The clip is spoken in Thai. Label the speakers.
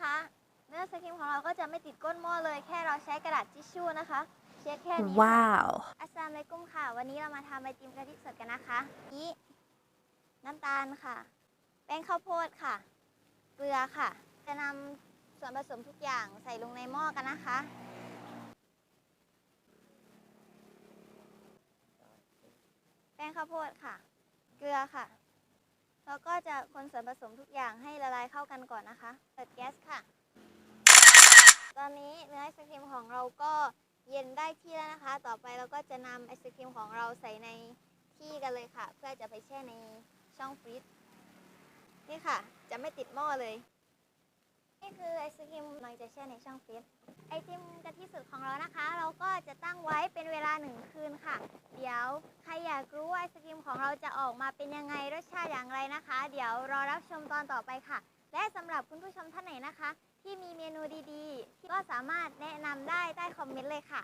Speaker 1: คะ เนื้อไอศครีมของเราก็จะไม่ติดก้นหม้อเลย แค่เราใช้กระดาษทิชชู่นะคะ เช็ดแค่นี้ค่ะ
Speaker 2: ว้าว
Speaker 1: อัสสลามุอะลัยกุมค่ะ วันนี้เรามาทำไอติมกะทิสดกันนะคะนี้น้ำตาลค่ะ แป้งข้าวโพดค่ะ เกลือค่ะ จะนำส่วนผสมทุกอย่างใส่ลงในหม้อกันนะคะแป้งข้าวโพดค่ะ เกลือค่ะ แล้วก็จะคนส่วนผสมทุกอย่างให้ละลายเข้ากันก่อนนะคะ เปิดแก๊สค่ะ ตอนนี้เนื้อไอศครีมของเราก็เย็นได้ที่แล้วนะคะ ต่อไปเราก็จะนำไอศครีมของเราใส่ในที่กันเลยค่ะ เพื่อจะไปแช่ในช่องฟรีซนี่ค่ะ จะไม่ติดหม้อเลย นี่คือไอศครีมเราจะแช่ในช่องฟรีซไอติมกะทิสดของเรานะคะ เราก็จะตั้งไว้เป็นเวลาหนึ่งคืนค่ะ เดี๋ยวใครอยากรู้ไอศครีมของเราจะออกมาเป็นยังไงรสชาติอย่าง นะคะ เดี๋ยวรอรับชมตอนต่อไปค่ะ และสำหรับคุณผู้ชมท่านไหนนะคะ ที่มีเมนูดีๆ ก็สามารถแนะนำได้ใต้คอมเมนต์เลยค่ะ